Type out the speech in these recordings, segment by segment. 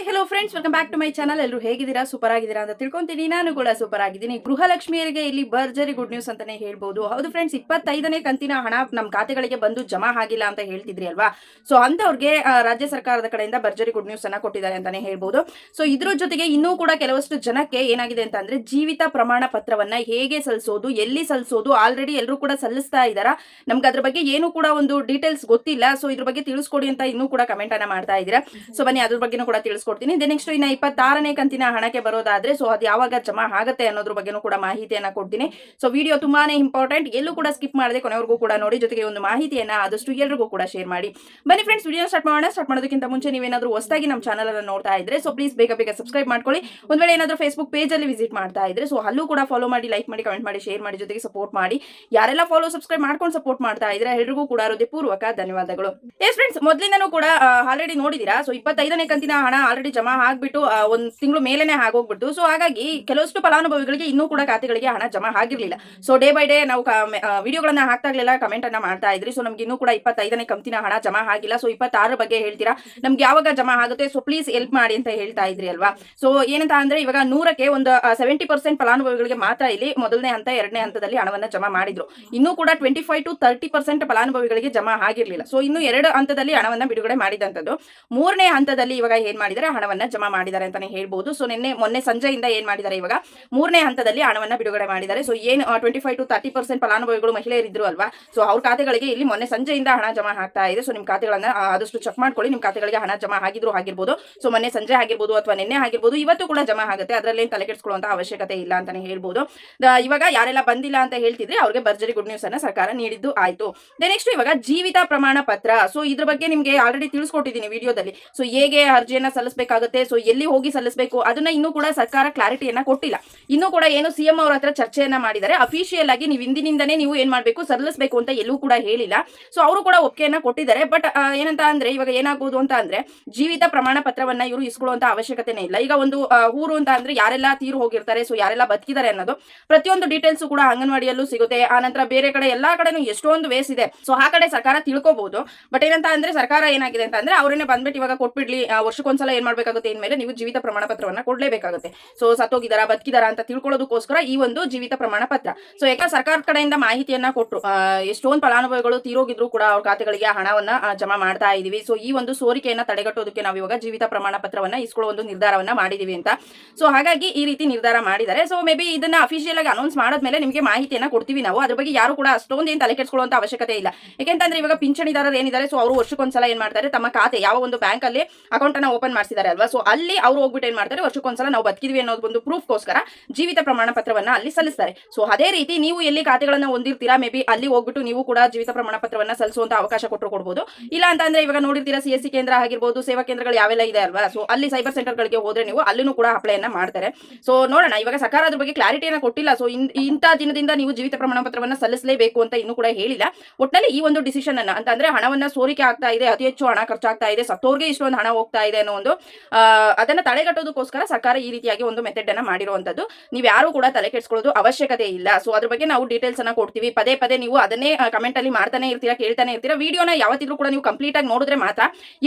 Hi hello friends welcome back to my channel ಎಲ್ಲರೂ ಹೇಗಿದ್ದೀರಾ? Super ಆಗಿದ್ದೀರಾ ಅಂತ ತಿಳ್ಕೊಂತೀನಿ. ನಾನು ಕೂಡ ಸೂಪರ್ ಆಗಿದ್ದೀನಿ ಗೃಹಲಕ್ಷ್ಮಿಯರಿಗೆ ಇಲ್ಲಿ ಭರ್ಜರಿ ಗುಡ್ ನ್ಯೂಸ್ ಅಂತಾನೆ ಹೇಳ್ಬೋದು. ಹೌದು ಫ್ರೆಂಡ್ಸ್ ಇಪ್ಪತ್ತೈದನೇ ಕಂತಿನ ಹಣ ನಮ್ಮ ಖಾತೆಗಳಿಗೆ ಬಂದು ಜಮಾ ಆಗಿಲ್ಲ ಅಂತ ಹೇಳ್ತಿದ್ರಿ ಅಲ್ವಾ? ಸೊ ಅಂತವ್ರಿಗೆ ಆ, ರಾಜ್ಯ ಸರ್ಕಾರದ ಕಡೆಯಿಂದ ಭರ್ಜರಿ ಗುಡ್ ನ್ಯೂಸ್ ಅನ್ನ ಕೊಟ್ಟಿದ್ದಾರೆ ಅಂತಾನೆ ಹೇಳ್ಬೋದು. ಸೊ ಇದ್ರ ಜೊತೆಗೆ ಇನ್ನೂ ಕೂಡ ಕೆಲವಷ್ಟು ಜನಕ್ಕೆ ಏನಾಗಿದೆ ಅಂತ ಅಂದ್ರೆ ಜೀವಿತ ಪ್ರಮಾಣ ಪತ್ರವನ್ನ ಹೇಗೆ ಸಲ್ಲಿಸೋದು ಎಲ್ಲಿ ಸಲ್ಲಿಸೋದು ಆಲ್ರೆಡಿ ಎಲ್ಲರೂ ಕೂಡ ಸಲ್ಲಿಸ್ತಾ ಇದ್ದಾರಾ? ನಮ್ಗೆ ಅದ್ರ ಬಗ್ಗೆ ಏನು ಕೂಡ ಒಂದು ಡೀಟೇಲ್ಸ್ ಗೊತ್ತಿಲ್ಲ. ಸೊ ಇದ್ರ ಬಗ್ಗೆ ತಿಳಿಸ್ಕೊಡಿ ಅಂತ ಇನ್ನೂ ಕೂಡ ಕಮೆಂಟ್ ಅನ್ನ ಮಾಡ್ತಾ ಇದ್ದೀರಾ? ಸೊ ಬನ್ನಿ ಅದ್ರ ಬಗ್ಗೆನೂ ಕೂಡ ತಿಳಿಸ್ಕೊಡ್ತೀನಿ ನೆಕ್ಸ್ಟ್ ಇನ್ನ ಇಪ್ಪತ್ತಾರನೇ ಕಂತಿನ ಹಣಕ್ಕೆ ಬರೋದಾದ್ರೆ ಸೊ ಅದು ಯಾವಾಗ ಜಮಾ ಆಗುತ್ತೆ ಅನ್ನೋದ್ರ ಬಗ್ಗೆನೂ ಕೂಡ ಮಾಹಿತಿಯನ್ನ ಕೊಡ್ತೀನಿ. ಸೊ ವಿಡಿಯೋ ತುಂಬಾನೇ ಇಂಪಾರ್ಟೆಂಟ್ ಎಲ್ಲೂ ಕೂಡ ಸ್ಕಿಪ್ ಮಾಡದೆ ಕೊನೆವರೆಗೂ ಕೂಡ ನೋಡಿ, ಜೊತೆಗೆ ಒಂದು ಮಾಹಿತಿಯನ್ನ ಆದಷ್ಟು ಎಲ್ರಿಗೂ ಕೂಡ ಶೇರ್ ಮಾಡಿ. ಬನ್ನಿ ಫ್ರೆಂಡ್ಸ್ ವಿಡಿಯೋ ಸ್ಟಾರ್ಟ್ ಮಾಡೋಣ. ಸ್ಟಾರ್ಟ್ ಮಾಡೋದಕ್ಕಿಂತ ಮುಂಚೆ ನೀವೇನಾದ್ರೂ ಹೊಸದಾಗಿ ನಮ್ಮ ಚಾನಲ್ ಅನ್ನ ನೋಡ್ತಾ ಇದ್ರೆ ಸೊ ಪ್ಲೀಸ್ ಬೇಗ ಬೇಗ ಸಬ್ಸ್ಕ್ರೈಬ್ ಮಾಡ್ಕೊಳ್ಳಿ. ಒಂದ್ ವೇಳೆ ಏನಾದ್ರೂ ಫೇಸ್ಬುಕ್ ಪೇಜಲ್ಲಿ ವಿಸಿಟ್ ಮಾಡ್ತಾ ಇದ್ರೆ ಸೊ ಅಲ್ಲೂ ಕೂಡ ಫಾಲೋ ಮಾಡಿ ಲೈಕ್ ಮಾಡಿ ಕಮೆಂಟ್ ಮಾಡಿ ಶೇರ್ ಮಾಡಿ, ಜೊತೆಗೆ ಸಪೋರ್ಟ್ ಮಾಡಿ. ಯಾರೆಲ್ಲ ಫಾಲೋ ಸಬ್ಸ್ಕ್ರೈಬ್ ಮಾಡ್ಕೊಂಡು ಸಪೋರ್ಟ್ ಮಾಡ್ತಾ ಇದ್ರೆ, ಎಲ್ರಿಗೂ ಕೂಡ ಹೃದಯಪೂರ್ವಕ ಧನ್ಯವಾದಗಳು. ಎಸ್ ಫ್ರೆಂಡ್ಸ್ ಮೊದಲಿಂದನೂ ಕೂಡ ಆಲ್ರೆಡಿ ನೋಡಿದೀರಾ? ಸೊ ಇಪ್ಪತ್ತೈದನೇ ಕಂತಿನ ಹಣ ಆಲ್ರೆಡಿ ಜಮಾ ಆಗ್ಬಿಟ್ಟು ಒಂದ್ ತಿಂಗಳು ಮೇಲೆನೆ ಆಗೋಗ್ಬಿಟ್ಟು ಸೊ ಹಾಗಾಗಿ ಕೆಲವಷ್ಟು ಫಲಾನುಭವಿಗಳಿಗೆ ಇನ್ನೂ ಕೂಡ ಖಾತೆಗಳಿಗೆ ಹಣ ಜಮಾ ಆಗಿರ್ಲಿಲ್ಲ. ಸೊ ಡೇ ಬೈ ಡೇ ನಾವು ವಿಡಿಯೋಗಳನ್ನ ಹಾಕ್ತಾ ಇರಲಿಲ್ಲ ಕಮೆಂಟ್ ಅನ್ನ ಮಾಡ್ತಾ ಇದ್ರಿ. ಸೊ ನಮ್ಗೆ ಇನ್ನೂ ಕೂಡ ಇಪ್ಪತ್ತೈದನೇ ಕಂತಿನ ಹಣ ಜಮಾ ಆಗಿಲ್ಲ. ಸೊ ಇಪ್ಪತ್ತಾರ ಬಗ್ಗೆ ಹೇಳ್ತೀರಾ? ನಮ್ಗೆ ಯಾವಾಗ ಜಮಾ ಆಗುತ್ತೆ? ಸೊ ಪ್ಲೀಸ್ ಹೆಲ್ಪ್ ಮಾಡಿ ಅಂತ ಹೇಳ್ತಾ ಇದ್ರಿ ಅಲ್ವಾ? ಸೊ ಏನಂತ ಅಂದ್ರೆ ಇವಾಗ ನೂರಕ್ಕೆ ಒಂದು ಸೆವೆಂಟಿ ಪರ್ಸೆಂಟ್ ಫಲಾನುಭವಿಗಳಿಗೆ ಮಾತ್ರ ಇಲ್ಲಿ ಮೊದಲನೇ ಹಂತ, ಎರಡನೇ ಹಂತದಲ್ಲಿ ಹಣವನ್ನ ಜಮಾ ಮಾಡಿದ್ರು. ಇನ್ನೂ ಕೂಡ twenty five to thirty percent ಫಲಾನುಭವಿಗಳಿಗೆ ಜಮಾ ಆಗಿರ್ಲಿಲ್ಲ. ಸೊ ಇನ್ನು ಎರಡು ಹಂತದಲ್ಲಿ ಹಣವನ್ನ ಬಿಡುಗಡೆ ಮಾಡಿದಂತದ್ದು ಮೂರನೇ ಹಂತದಲ್ಲಿ ಇವಾಗ ಏನ್ ಮಾಡಿದ್ದಾರೆ? ಹಣವನ್ನ ಜಮಾ ಮಾಡಿದ್ದಾರೆ ಅಂತಾನೆ ಹೇಳ್ಬಹುದು ಸೊ ನಿನ್ನೆ, ಮೊನ್ನೆ ಸಂಜೆಯಿಂದ ಏನ್ ಮಾಡಿದ್ದಾರೆ ಇವಾಗ? ಮೂರನೇ ಹಂತದಲ್ಲಿ ಹಣವನ್ನ ಬಿಡುಗಡೆ ಮಾಡಿದ್ದಾರೆ. ಸೊ ಏನು twenty five to thirty percent ಫಲಾನುಭವಿಗಳು ಮಹಿಳೆಯರಿದ್ರು ಅಲ್ವಾ? ಸೊ ಅವ್ರ ಖಾತೆಗಳಿಗೆ ಇಲ್ಲಿ ಮೊನ್ನೆ ಸಂಜೆಯಿಂದ ಹಣ ಜಮಾ ಆಗ್ತಾ ಇದೆ. ಸೊ ನಿಮ್ ಖಾತೆಗಳನ್ನ ಆದಷ್ಟು ಚೆಕ್ ಮಾಡ್ಕೊಳ್ಳಿ. ನಿಮ್ ಖಾತೆಗಳಿಗೆ ಹಣ ಜಮಾ ಆಗಿದ್ರು ಆಗಿರ್ಬೋದು. ಸೊ ಮೊನ್ನೆ ಸಂಜೆ ಆಗಿರ್ಬೋದು ಅಥವಾ ನಿನ್ನೆ ಆಗಿರ್ಬೋದು, ಇವತ್ತು ಕೂಡ ಜಮಾ ಆಗುತ್ತೆ. ಅದರಲ್ಲಿ ತಲೆ ಕೆಡಿಸ್ಕೊಳ್ಳುವಂತ ಅವಶ್ಯಕತೆ ಇಲ್ಲ ಅಂತಾನೆ ಹೇಳ್ಬೋದು. ಇವಾಗ ಯಾರೆಲ್ಲ ಬಂದಿಲ್ಲ ಅಂತ ಹೇಳ್ತಿದ್ರೆ ಅವ್ರಿಗೆ ಭರ್ಜರಿ ಗುಡ್ ನ್ಯೂಸ್ ಅನ್ನ ಸರ್ಕಾರ ನೀಡಿದ್ದು ಆಯ್ತು. ನೆಕ್ಸ್ಟ್ ಇವಾಗ ಜೀವಿತ ಪ್ರಮಾಣ ಪತ್ರ. ಸೊ ಇದ್ರ ಬಗ್ಗೆ ನಿಮ್ಗೆ ಆಲ್ರೆಡಿ ತಿಳಿಸ್ಕೊಟ್ಟಿದ್ದೀನಿ ವಿಡಿಯೋದಲ್ಲಿ ಸೊ ಹೇಗೆ ಅರ್ಜಿಯನ್ನ ಸಲ್ಲಿಸಬೇಕಾಗುತ್ತೆ. ಸೊ ಎಲ್ಲಿ ಹೋಗಿ ಸಲ್ಲಿಸಬೇಕು? ಅದನ್ನ ಇನ್ನೂ ಕೂಡ ಸರ್ಕಾರ ಕ್ಲಾರಿಟಿಯನ್ನ ಕೊಟ್ಟಿಲ್ಲ. ಇನ್ನೂ ಕೂಡ ಏನು ಸಿಎಂ ಅವ್ರ ಹತ್ರ ಚರ್ಚೆಯನ್ನ ಮಾಡಿದ್ದಾರೆ. ಅಫಿಷಿಯಲ್ ಆಗಿ ನೀವು ಇಂದಿನಿಂದನೇ ನೀವು ಏನ್ ಮಾಡಬೇಕು? ಸಲ್ಲಿಸಬೇಕು ಅಂತ ಎಲ್ಲೂ ಕೂಡ ಹೇಳಿಲ್ಲ. ಸೊ ಅವರು ಕೂಡ ಒಪ್ಪಿಗೆಯನ್ನ ಕೊಟ್ಟಿದ್ದಾರೆ. ಬಟ್ ಏನಂತ ಅಂದ್ರೆ, ಇವಾಗ ಏನಾಗ್ಬೋದು ಅಂತ ಅಂದ್ರೆ, ಜೀವಿತ ಪ್ರಮಾಣ ಪತ್ರವನ್ನ ಇವರು ಇಸ್ಕೊಳ್ಳುವಂತ ಅವಶ್ಯಕತೆನೇ ಇಲ್ಲ. ಈಗ ಒಂದು ಊರು ಅಂತ ಅಂದ್ರೆ ಯಾರೆಲ್ಲ ತೀರು ಹೋಗಿರ್ತಾರೆ ಸೊ ಯಾರೆಲ್ಲ ಬದುಕಿದ್ದಾರೆ ಅನ್ನೋದು ಪ್ರತಿಯೊಂದು ಡೀಟೇಲ್ಸ್ ಕೂಡ ಅಂಗನವಾಡಿಯಲ್ಲೂ ಸಿಗುತ್ತೆ. ಆ ನಂತರ ಬೇರೆ ಕಡೆ, ಎಲ್ಲಾ ಕಡೆನೂ ಎಷ್ಟೊಂದು ವೇಸ್ ಇದೆ. ಸೊ ಆ ಕಡೆ ಸರ್ಕಾರ ತಿಳ್ಕೋಬಹುದು ಬಟ್ ಏನಂತ ಅಂದ್ರೆ ಸರ್ಕಾರ ಏನಾಗಿದೆ ಅಂತ ಅಂದ್ರೆ, ಅವರನ್ನೇ ಬಂದ್ಬಿಟ್ಟು ಇವಾಗ ಕೊಟ್ಬಿಡ್ಲಿ. ವರ್ಷಕ್ಕೊಂದ್ಸಲ ಏನ್ ಮಾಡ್ಬೇಕಾಗುತ್ತೆ ಇನ್ಮೇಲೆ ನೀವು ಜೀವಿತ ಪ್ರಮಾಣ ಪತ್ರವನ್ನ ಕೊಡ್ಲೇಬೇಕಾಗುತ್ತೆ. ಸೊ ಸತ್ತೋಗಿದಾರ ಬದುಕಿದಾರ ಅಂತ ತಿಳ್ಕೊಳ್ಳೋದಕ್ಕೋಸ್ಕರ ಈ ಒಂದು ಜೀವಿತ ಪ್ರಮಾಣ ಪತ್ರ ಸೊ ಯಾಕಂದ್ರೆ ಸರ್ಕಾರದ ಕಡೆಯಿಂದ ಮಾಹಿತಿಯನ್ನ ಕೊಟ್ಟರು ಎಷ್ಟೊಂದು ಫಲಾನುಭವಿಗಳು ತೀರೋಗಿದ್ರು ಕೂಡ ಅವ್ರ ಖಾತೆಗಳಿಗೆ ಹಣವನ್ನ ಜಮಾ ಮಾಡ್ತಾ ಇದೀವಿ. ಸೊ ಈ ಒಂದು ಸೋರಿಕೆಯನ್ನ ತಡೆಗಟ್ಟೋದಕ್ಕೆ ನಾವು ಇವಾಗ ಜೀವಿತ ಪ್ರಮಾಣ ಪತ್ರವನ್ನ ಇಸ್ಕೊಳ್ಳೋ ಒಂದು ನಿರ್ಧಾರವನ್ನ ಮಾಡಿದೀವಿ ಅಂತ. ಸೊ ಹಾಗಾಗಿ ಈ ರೀತಿ ನಿರ್ಧಾರ ಮಾಡಿದ್ದಾರೆ. ಸೊ ಮೇ ಬಿ ಇದನ್ನ ಅಫಿಷಿಯಲ್ ಆಗಿ ಅನೌನ್ಸ್ ಮಾಡಿದ್ಮೇಲೆ ನಿಮಗೆ ಮಾಹಿತಿಯನ್ನ ಕೊಡ್ತೀವಿ ನಾವು. ಅದ್ರ ಬಗ್ಗೆ ಯಾರು ಕೂಡ ಅಷ್ಟೊಂದು ಏನು ತಲೆ ಕೆಡಿಸ್ಕೊಳ್ಳುವಂತ ಅವಶ್ಯಕತೆ ಇಲ್ಲ. ಯಾಕೆಂತಂದ್ರೆ ಇವಾಗ ಪಿಂಚಣಿದಾರರು ಏನಿದ್ದಾರೆ ಸೊ ಅವರು ವರ್ಷಕ್ಕೊಂದ್ಸಲ ಏನ್ ಮಾಡ್ತಾರೆ, ತಮ್ಮ ಖಾತೆ, ಯಾವ ಒಂದು ಬ್ಯಾಂಕ್ ಅಲ್ಲಿ ಅಕೌಂಟ್ ಅನ್ನ ಓಪನ್ ಮಾಡಿಸಿದ್ದಾರೆ ಅಲ್ವಾ? ಸೊ ಅಲ್ಲಿ ಅವ್ರು ಹೋಗ್ಬಿಟ್ಟು ಏನ್ ಮಾಡ್ತಾರೆ? ವರ್ಷಕ್ಕೊಂದ್ಸಲ ನಾವು ಬದುಕಿದ್ವಿ ಅನ್ನೋದು ಒಂದು ಪ್ರೂಫ್ಗೋಸ್ಕರ ಜೀವಿತ ಪ್ರಮಾಣ ಪತ್ರವನ್ನ ಅಲ್ಲಿ ಸಲ್ಲಿಸ್ತಾರೆ. ಸೊ ಅದೇ ರೀತಿ ನೀವು ಎಲ್ಲಿ ಖಾತೆಗಳನ್ನ ಹೊಂದಿರ್ತೀರಾ? ಮೇ ಬಿ ಅಲ್ಲಿ ಹೋಗ್ಬಿಟ್ಟು ನೀವು ಕೂಡ ಜೀವಿತ ಪ್ರಮಾಣ ಪತ್ರವನ್ನ ಸಲ್ಲಿಸುವಂತ ಅವಕಾಶ ಕೊಟ್ಟರು ಕೊಡಬಹುದು ಇಲ್ಲ ಅಂತ ಅಂದ್ರೆ ಇವಾಗ ನೋಡಿರ್ತೀರಾ ಸಿ ಸಿ ಕೇಂದ್ರ ಆಗಿರ್ಬೋದು, ಸೇವಾ ಕೇಂದ್ರಗಳು ಯಾವೆಲ್ಲ ಇದೆ ಅಲ್ವಾ? ಸೊ ಅಲ್ಲಿ ಸೈಬರ್ ಸೆಂಟರ್ ಗಳಿಗೆ ಹೋದ್ರೆ ನೀವು ಅಲ್ಲಿನೂ ಕೂಡ ಅಪ್ಲೈನ ಮಾಡ್ತಾರೆ. ಸೊ ನೋಡೋಣ, ಇವಾಗ ಸರ್ಕಾರ ಅದ್ರ ಬಗ್ಗೆ ಕ್ಲಾರಿಟಿಯನ್ನ ಕೊಟ್ಟಿಲ್ಲ. ಸೊ ಇಂಥ ದಿನದಿಂದ ನೀವು ಜೀವಿತ ಪ್ರಮಾಣ ಪತ್ರವನ್ನ ಸಲ್ಲಿಸಲೇಬೇಕು ಅಂತ ಇನ್ನೂ ಕೂಡ ಹೇಳಿಲ್ಲ. ಒಟ್ಟಿನಲ್ಲಿ ಈ ಒಂದು ಡಿಸಿಷನ್ ಅನ್ನ ಅಂತ ಅಂದ್ರೆ ಹಣವನ್ನ ಸೋರಿಕೆ ಆಗ್ತಾ ಇದೆ, ಅತಿ ಹೆಚ್ಚು ಹಣ ಖರ್ಚಾಗ್ತಾ ಇದೆ, ಸತ್ತೋರ್ಗೆ ಇಷ್ಟೊಂದು ಹಣ ಹೋಗ್ತಾ ಇದೆ ಅನ್ನೋ ಒಂದು ಅದನ್ನ ತಡೆಗಟ್ಟೋದಕ್ಕೋಸ್ಕರ ಸರ್ಕಾರ ಈ ರೀತಿಯಾಗಿ ಒಂದು ಮೆಥಡ್ ಅನ್ನ ಮಾಡಿರುವಂತದ್ದು. ನೀವು ಯಾರು ಕೂಡ ತಲೆ ಕೆಡಿಸ್ಕೊಳ್ಳೋದು ಅವಶ್ಯಕತೆ ಇಲ್ಲ. ಸೊ ಅದ್ರ ಬಗ್ಗೆ ನಾವು ಡೀಟೇಲ್ಸ್ ಅನ್ನ ಕೊಡ್ತೀವಿ. ಪದೇ ಪದೇ ನೀವು ಅದನ್ನೇ ಕಮೆಂಟ್ ಅಲ್ಲಿ ಮಾಡ್ತಾನೆ ಇರ್ತೀರಾ, ಕೇಳ್ತಾನೆ ಇರ್ತೀರಾ, ವಿಡಿಯೋನ ಯಾವತ್ತಿದ್ರು ಕೂಡ ನೀವು ಕಂಪ್ಲೀಟ್ ಆಗಿ ನೋಡಿದ್ರೆ ಮಾತ್ರ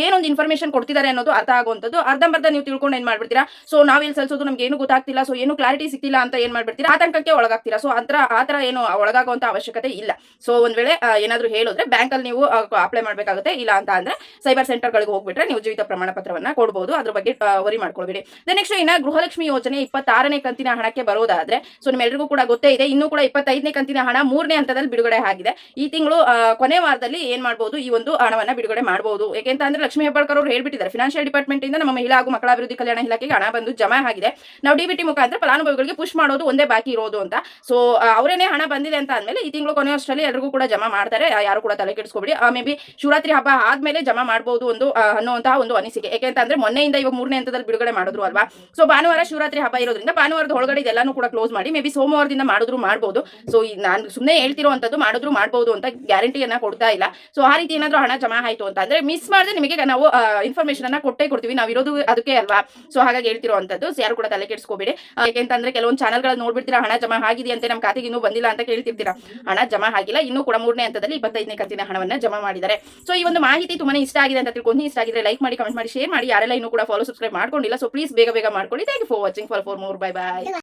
ಏನೊಂದು ಇನ್ಫಾರ್ಮೇಶನ್ ಕೊಡ್ತಿದ್ದಾರೆ ಅನ್ನೋದು ಅರ್ಥ ಆಗುವಂತದ್ದು ಅರ್ಧಂಬರ್ಧ ನೀವು ತಿಳ್ಕೊಂಡು ಏನ್ ಮಾಡ್ಬಿಡ್ತೀರಾ? ಸೊ ನಾವೆಲ್ಲಿ ಸಲ್ಸೋದು ನಮ್ಗೆ ಏನು ಗೊತ್ತಾಗ್ತಿಲ್ಲ. ಸೊ ಏನು ಕ್ಲಾರಿಟಿ ಸಿಕ್ತಿಲ್ಲ ಅಂತ ಏನ್ ಮಾಡ್ಬಿಡ್ತೀರಾ? ಆತಂಕಕ್ಕೆ ಒಳಗಾಗ್ತೀರಾ? ಸೊ ಆತರ ಆತರ ಏನು ಒಳಗಾಗುವಂತ ಅವಶ್ಯಕತೆ ಇಲ್ಲ. ಸೊ ಒಂದ್ ವೇಳೆ ಏನಾದ್ರು ಹೇಳಿದ್ರೆ ಬ್ಯಾಂಕ್ ಅಲ್ಲಿ ನೀವು ಅಪ್ಲೈ ಮಾಡಬೇಕಾಗುತ್ತೆ. ಇಲ್ಲ ಅಂತ ಅಂದ್ರೆ ಸೈಬರ್ ಸೆಂಟರ್ ಗಳಿಗೆ ಹೋಗ್ಬಿಟ್ರೆ ನೀವು ಜೀವಿತ ಪ್ರಮಾಣ ಪತ್ರವನ್ನ ಕೊಡಬಹುದು ಅದ್ರ ಬಗ್ಗೆ ವರಿ ಮಾಡ್ಕೊಳ್ಬೇಡಿ. ನೆಕ್ಸ್ಟ್ ಇನ್ನ ಗೃಹಲಕ್ಷ್ಮಿ ಯೋಜನೆ ಇಪ್ಪತ್ತಾರನೇ ಕಂತಿನ ಹಣಕ್ಕೆ ಬರೋದಾದ್ರೆ ಸೊ ನಿಮ್ಮೆಲ್ಲರಿಗೂ ಕೂಡ ಗೊತ್ತೇ ಇದೆ, ಇನ್ನೂ ಕೂಡ ಇಪ್ಪತ್ತೈದನೇ ಕಂತಿನ ಹಣ ಮೂರನೇ ಹಂತದಲ್ಲಿ ಬಿಡುಗಡೆ ಆಗಿದೆ. ಈ ತಿಂಗಳು ಕೊನೆ ವಾರದಲ್ಲಿ ಏನ್ ಮಾಡಬಹುದು ಈ ಒಂದು ಹಣವನ್ನ ಬಿಡುಗಡೆ ಮಾಡಬಹುದು ಯಾಕೆಂತಂದ್ರೆ ಲಕ್ಷ್ಮೀ ಹೆಬ್ಬಾಳ್ಕರ್ ಅವರು ಹೇಳ್ಬಿಟ್ಟಿದ್ದಾರೆ ಫಿನಾನ್ಷಿಯಲ್ ಡಿಪಾರ್ಟ್ಮೆಂಟ್ ಇಂದ ನಮ್ಮ ಮಹಿಳಾ ಹಾಗೂ ಮಕ್ಕಳ ಅಭಿವೃದ್ಧಿ ಕಲ್ಯಾಣ ಇಲಾಖೆಗೆ ಹಣ ಬಂದು ಜಮಾ ಆಗಿದೆ. ನಾವು ಡಿಬಿಟಿ ಮುಖಾಂತರ ಫಲಾನುಭವಿಗಳಿಗೆ ಪುಷ್ ಮಾಡೋದು ಒಂದೇ ಬಾಕಿ ಇರೋದು ಅಂತ. ಸೊ ಅವರೇನೇ ಹಣ ಬಂದಿದೆ ಅಂತ ಅಂದ್ಮೇಲೆ ಈ ತಿಂಗಳು ಕೊನೆಯಷ್ಟರಲ್ಲಿ ಎಲ್ರಿಗೂ ಕೂಡ ಜಮಾ ಮಾಡ್ತಾರೆ. ಯಾರು ಕೂಡ ತಲೆ ಕೆಡಿಸ್ಕೊಬಿಡಿ. ಮೇ ಬಿ ಶಿವರಾತ್ರಿ ಹಬ್ಬ ಆದ್ಮೇಲೆ ಜಮಾ ಮಾಡಬಹುದು ಒಂದು ಅನ್ನುವಂತಹ ಒಂದು ಅನಿಸಿಕೆ. ಯಾಕೆಂತಂದ್ರೆ ಮೊನ್ನೆಯಿಂದ ಇವಾಗ ಮೂರನೇ ಹಂತದಲ್ಲಿ ಬಿಡುಗಡೆ ಮಾಡಿದ್ರು ಅಲ್ವಾ? ಸೊ ಭಾನುವಾರ ಶಿವರಾತ್ರಿ ಹಬ್ಬ ಇರೋದ್ರಿಂದ ಭಾನುವಾರದ ಒಳಗಡೆ ಇದೆಲ್ಲಾನು ಕೂಡ ಕ್ಲೋಸ್ ಮಾಡಿ ಮೇ ಬಿ ಸೋಮವಾರದಿಂದ ಮಾಡಿದ್ರು ಮಾಡ್ಬೋದು. ಸೊ ನಾನು ಸುಮ್ಮನೆ ಹೇಳ್ತಿರೋವಂಥದ್ದು ಮಾಡಿದ್ರು ಮಾಡ್ಬೋದು ಅಂತ ಗ್ಯಾರಂಟಿಯನ್ನ ಕೊಡ್ತಾ ಇಲ್ಲ. ಸೊ ಆ ರೀತಿ ಏನಾದ್ರು ಹಣ ಜಮಾ ಆಯ್ತು ಅಂತ ಅಂದ್ರೆ ಮಿಸ್ ಮಾಡಿದ್ರೆ ನಿಮಗೆ ನಾವು ಇನ್ಫಾರ್ಮೇಶನ್ ಅನ್ನ ಕೊಟ್ಟೇ ಕೊಡ್ತೀವಿ. ನಾವು ಇರೋದು ಅದಕ್ಕೆ ಅಲ್ವಾ? ಸೊ ಹಾಗಾಗಿ ಹೇಳ್ತಿರೋವಂಥದ್ದು. ಸೊ ಯಾರು ಕೂಡ ತಲೆ ಕೆಡಿಸ್ಕೋಬೇಡಿ. ಯಾಕೆಂತಂದ್ರೆ ಕೆಲವೊಂದು ಚಾನಲ್ಗಳು ನೋಡ್ಬಿಡ್ತೀರಾ, ಹಣ ಜಮಾ ಆಗಿದೆ ಅಂತ ನಮ್ಮ ಖಾತೆಗೆ ಇನ್ನೂ ಬಂದಿಲ್ಲ ಅಂತ ಕೇಳ್ತಿರ್ತೀರಾ? ಹಣ ಜಮಾ ಆಗಿಲ್ಲ. ಇನ್ನೂ ಕೂಡ ಮೂರನೇ ಹಂತದಲ್ಲಿ ಇಪ್ಪತ್ತೈದನೇ ಕಂತಿನ ಹಣವನ್ನ ಜಮಾ ಮಾಡಿದ್ದಾರೆ. ಸೊ ಈ ಒಂದು ಮಾಹಿತಿ ತುಂಬಾ ಇಷ್ಟ ಆಗಿದೆ ಅಂತ ತಿಳ್ಕೊಂಡು, ಇಷ್ಟ ಆಗಿದ್ರೆ ಲೈಕ್ ಮಾಡಿ ಕಮೆಂಟ್ ಮಾಡಿ ಶೇರ್ ಮಾಡಿ. ಯಾರೆಲ್ಲ ಇನ್ನೂ ಕೂಡ ಫಾಲೋ ಸಬ್ಸ್ಕ್ರೈಬ್ ಮಾಡ್ಕೊಂಡಿಲ್ಲ. ಸೊ ಪ್ಲೀಸ್ ಬೇಗ ಬೇಗ ಮಾಡ್ಕೊಳ್ಳಿ. Thank you for watching for for more bye bye